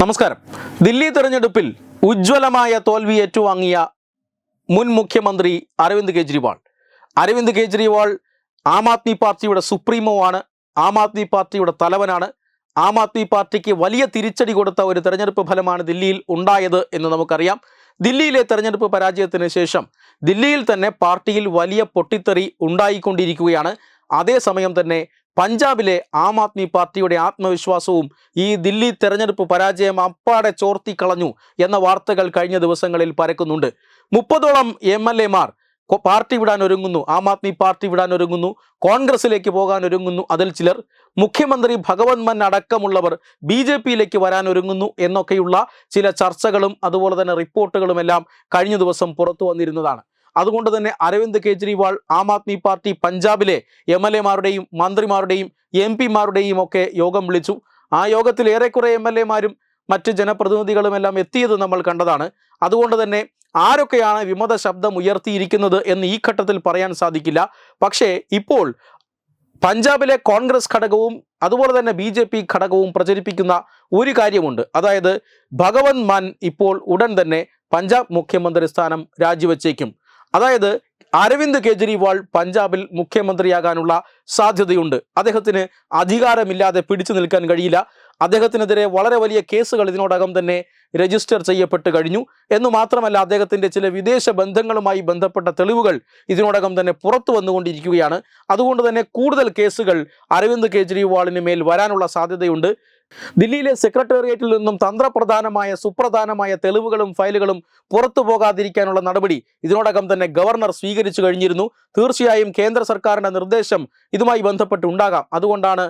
നമസ്കാരം. ദില്ലി തെരഞ്ഞെടുപ്പിൽ ഉജ്ജ്വലമായ തോൽവി ഏറ്റുവാങ്ങിയ മുൻ മുഖ്യമന്ത്രി അരവിന്ദ് കെജ്രിവാൾ. അരവിന്ദ് കെജ്രിവാൾ ആം ആദ്മി പാർട്ടിയുടെ സുപ്രീമോ ആണ് ആം ആദ്മി പാർട്ടിയുടെ തലവനാണ് ആം ആദ്മി പാർട്ടിക്ക് വലിയ തിരിച്ചടി കൊടുത്ത ഒരു തെരഞ്ഞെടുപ്പ് ഫലമാണ് ദില്ലിയിൽ ഉണ്ടായത് എന്ന് നമുക്കറിയാം. ദില്ലിയിലെ തെരഞ്ഞെടുപ്പ് പരാജയത്തിന് ശേഷം ദില്ലിയിൽ തന്നെ പാർട്ടിയിൽ വലിയ പൊട്ടിത്തെറി ഉണ്ടായിക്കൊണ്ടിരിക്കുകയാണ്. അതേസമയം തന്നെ പഞ്ചാബിലെ ആം ആദ്മി പാർട്ടിയുടെ ആത്മവിശ്വാസവും ഈ ദില്ലി തെരഞ്ഞെടുപ്പ് പരാജയം അപ്പാടെ ചോർത്തിക്കളഞ്ഞു എന്ന വാർത്തകൾ കഴിഞ്ഞ ദിവസങ്ങളിൽ പരക്കുന്നുണ്ട്. മുപ്പതോളം എം എൽ എമാർ പാർട്ടി വിടാൻ ഒരുങ്ങുന്നു ആം ആദ്മി പാർട്ടി വിടാൻ ഒരുങ്ങുന്നു കോൺഗ്രസിലേക്ക് പോകാൻ ഒരുങ്ങുന്നു അതിൽ ചിലർ മുഖ്യമന്ത്രി ഭഗവത് മൻ അടക്കമുള്ളവർ ബി ജെ പിയിലേക്ക് വരാൻ ഒരുങ്ങുന്നു എന്നൊക്കെയുള്ള ചില ചർച്ചകളും അതുപോലെ തന്നെ റിപ്പോർട്ടുകളുമെല്ലാം കഴിഞ്ഞ ദിവസം പുറത്തു വന്നിരുന്നതാണ്. അതുകൊണ്ട് തന്നെ അരവിന്ദ് കെജ്രിവാൾ ആം ആദ്മി പാർട്ടി പഞ്ചാബിലെ എം എൽ എമാരുടെയും മന്ത്രിമാരുടെയും എം പിമാരുടെയും ഒക്കെ യോഗം വിളിച്ചു. ആ യോഗത്തിൽ ഏറെക്കുറെ എം എൽ എമാരും മറ്റ് ജനപ്രതിനിധികളും എല്ലാം എത്തിയത് നമ്മൾ കണ്ടതാണ്. അതുകൊണ്ട് തന്നെ ആരൊക്കെയാണ് വിമത ശബ്ദം ഉയർത്തിയിരിക്കുന്നത് എന്ന് ഈ ഘട്ടത്തിൽ പറയാൻ സാധിക്കില്ല. പക്ഷേ ഇപ്പോൾ പഞ്ചാബിലെ കോൺഗ്രസ് ഘടകവും അതുപോലെ തന്നെ ബി ജെ പി ഘടകവും പ്രചരിപ്പിക്കുന്ന ഒരു കാര്യമുണ്ട്. അതായത് ഭഗവത് മാൻ ഇപ്പോൾ ഉടൻ തന്നെ പഞ്ചാബ് മുഖ്യമന്ത്രി സ്ഥാനം രാജിവെച്ചേക്കും. അതായത് അരവിന്ദ് കെജ്രിവാൾ പഞ്ചാബിൽ മുഖ്യമന്ത്രിയാകാനുള്ള സാധ്യതയുണ്ട്. അദ്ദേഹത്തിന് അധികാരമില്ലാതെ പിടിച്ചു നിൽക്കാൻ കഴിയില്ല. അദ്ദേഹത്തിനെതിരെ വളരെ വലിയ കേസുകൾ ഇതിനോടകം തന്നെ രജിസ്റ്റർ ചെയ്യപ്പെട്ട് കഴിഞ്ഞു. എന്ന് മാത്രമല്ല അദ്ദേഹത്തിന്റെ ചില വിദേശ ബന്ധങ്ങളുമായി ബന്ധപ്പെട്ട തെളിവുകൾ ഇതിനോടകം തന്നെ പുറത്തു വന്നുകൊണ്ടിരിക്കുകയാണ്. അതുകൊണ്ട് തന്നെ കൂടുതൽ കേസുകൾ അരവിന്ദ് കെജ്രിവാളിന് മേൽ വരാനുള്ള സാധ്യതയുണ്ട്. ദില്ലിയിലെ സെക്രട്ടേറിയറ്റിൽ നിന്നും തന്ത്രപ്രധാനമായ സുപ്രധാനമായ തെളിവുകളും ഫയലുകളും പുറത്തു പോകാതിരിക്കാനുള്ള നടപടി ഇതിനോടകം തന്നെ ഗവർണർ സ്വീകരിച്ചു കഴിഞ്ഞിരുന്നു. തീർച്ചയായും കേന്ദ്ര സർക്കാരിന്റെ നിർദ്ദേശം ഇതുമായി ബന്ധപ്പെട്ട് ഉണ്ടാകാം അതുകൊണ്ടാണ്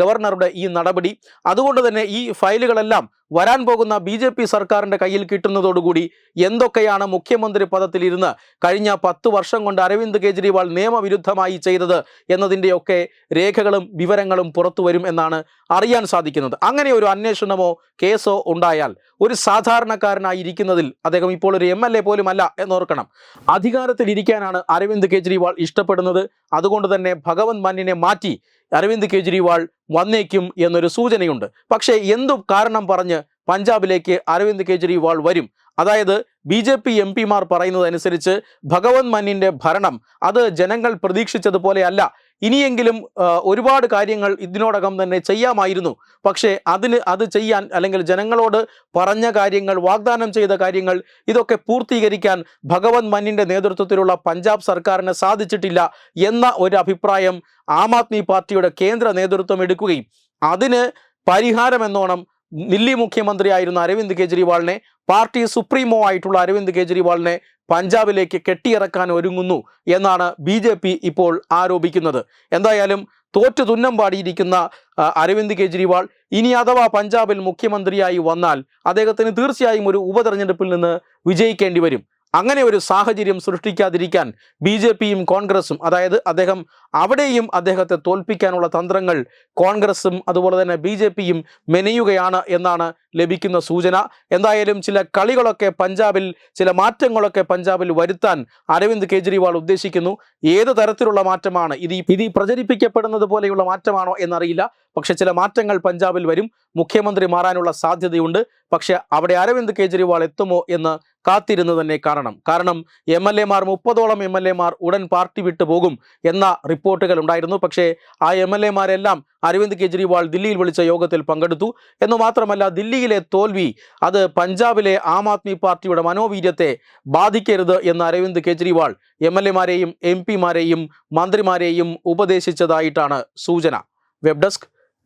ഗവർണറുടെ ഈ നടപടി. അതുകൊണ്ട് തന്നെ ഈ ഫയലുകളെല്ലാം വരാൻ പോകുന്ന ബി ജെ പി സർക്കാരിന്റെ കയ്യിൽ കിട്ടുന്നതോടുകൂടി എന്തൊക്കെയാണ് മുഖ്യമന്ത്രി പദത്തിലിരുന്ന് കഴിഞ്ഞ പത്ത് വർഷം കൊണ്ട് അരവിന്ദ് കെജ്രിവാൾ നിയമവിരുദ്ധമായി ചെയ്തത് എന്നതിന്റെയൊക്കെ രേഖകളും വിവരങ്ങളും പുറത്തു വരും എന്നാണ് അറിയാൻ സാധിക്കുന്നത്. അങ്ങനെ ഒരു അന്വേഷണമോ കേസോ ഉണ്ടായാൽ ഒരു സാധാരണക്കാരനായിരിക്കുന്നതിൽ അദ്ദേഹം ഇപ്പോൾ ഒരു എം എൽ എ പോലും അല്ല എന്നോർക്കണം അധികാരത്തിൽ ഇരിക്കാനാണ് അരവിന്ദ് കെജ്രിവാൾ ഇഷ്ടപ്പെടുന്നത്. അതുകൊണ്ട് തന്നെ ഭഗവത് മന്നിനെ മാറ്റി അരവിന്ദ് കെജ്രിവാൾ വന്നേക്കും എന്നൊരു സൂചനയുണ്ട്. പക്ഷേ എന്തു കാരണം പറഞ്ഞ് പഞ്ചാബിലേക്ക് അരവിന്ദ് കെജ്രിവാൾ വരും. അതായത് ബി ജെ പി എം പിമാർ പറയുന്നതനുസരിച്ച് ഭഗവത് മന്നിന്റെ ഭരണം അത് ജനങ്ങൾ പ്രതീക്ഷിച്ചതുപോലെയല്ല. ഇനിയെങ്കിലും ഒരുപാട് കാര്യങ്ങൾ ഇതിനോടകം തന്നെ ചെയ്യാമായിരുന്നു. പക്ഷേ അതിന് അത് ചെയ്യാൻ അല്ലെങ്കിൽ ജനങ്ങളോട് പറഞ്ഞ കാര്യങ്ങൾ വാഗ്ദാനം ചെയ്ത കാര്യങ്ങൾ ഇതൊക്കെ പൂർത്തീകരിക്കാൻ ഭഗവത് മന്നിന്റെ നേതൃത്വത്തിലുള്ള പഞ്ചാബ് സർക്കാരിന് സാധിച്ചിട്ടില്ല എന്ന ഒരു അഭിപ്രായം ആം ആദ്മി പാർട്ടിയുടെ കേന്ദ്ര നേതൃത്വം എടുക്കുകയും അതിന് പരിഹാരമെന്നോണം ദില്ലി മുഖ്യമന്ത്രിയായിരുന്ന അരവിന്ദ് കെജ്രിവാളിനെ പാർട്ടി സുപ്രീമോ ആയിട്ടുള്ള അരവിന്ദ് കെജ്രിവാളിനെ പഞ്ചാബിലേക്ക് കെട്ടിയിറക്കാൻ ഒരുങ്ങുന്നു എന്നാണ് ബി ജെ പി ഇപ്പോൾ ആരോപിക്കുന്നത്. എന്തായാലും തോറ്റു തുന്നം പാടിയിരിക്കുന്ന അരവിന്ദ് കെജ്രിവാൾ ഇനി അഥവാ പഞ്ചാബിൽ മുഖ്യമന്ത്രിയായി വന്നാൽ അദ്ദേഹത്തിന് തീർച്ചയായും ഒരു ഉപതെരഞ്ഞെടുപ്പിൽ നിന്ന് വിജയിക്കേണ്ടി വരും. അങ്ങനെ ഒരു സാഹചര്യം സൃഷ്ടിക്കാതിരിക്കാൻ ബി ജെ പിയും കോൺഗ്രസും അതായത് അദ്ദേഹം അവിടെയും അദ്ദേഹത്തെ തോൽപ്പിക്കാനുള്ള തന്ത്രങ്ങൾ കോൺഗ്രസും അതുപോലെ തന്നെ ബി ജെ പിയും മെനയുകയാണ് എന്നാണ് ലഭിക്കുന്ന സൂചന. എന്തായാലും ചില കളികളൊക്കെ പഞ്ചാബിൽ ചില മാറ്റങ്ങളൊക്കെ പഞ്ചാബിൽ വരുത്താൻ അരവിന്ദ് കെജ്രിവാൾ ഉദ്ദേശിക്കുന്നു. ഏത് തരത്തിലുള്ള മാറ്റമാണ്? ഇത് ഇത് പ്രചരിപ്പിക്കപ്പെടുന്നത് പോലെയുള്ള മാറ്റമാണോ എന്നറിയില്ല. പക്ഷെ ചില മാറ്റങ്ങൾ പഞ്ചാബിൽ വരും. മുഖ്യമന്ത്രി മാറാനുള്ള സാധ്യതയുണ്ട്. പക്ഷെ അവിടെ അരവിന്ദ് കെജ്രിവാൾ എത്തുമോ എന്ന് കാത്തിരുന്നു തന്നെ കാണണം കാരണം എം എൽ എമാർ മുപ്പതോളം എം എൽ എമാർ ഉടൻ പാർട്ടി വിട്ടു പോകും എന്ന റിപ്പോർട്ടുകൾ ഉണ്ടായിരുന്നു. പക്ഷേ ആ എം എൽ എമാരെല്ലാം അരവിന്ദ് കെജ്രിവാൾ ദില്ലിയിൽ വിളിച്ച യോഗത്തിൽ പങ്കെടുത്തു. എന്ന് മാത്രമല്ല ദില്ലിയിലെ തോൽവി അത് പഞ്ചാബിലെ ആം ആദ്മി പാർട്ടിയുടെ മനോവീര്യത്തെ ബാധിക്കരുത് എന്ന് അരവിന്ദ് കെജ്രിവാൾ എം എൽ എമാരെയും എം പിമാരെയും മന്ത്രിമാരെയും ഉപദേശിച്ചതായിട്ടാണ് സൂചന. Web desk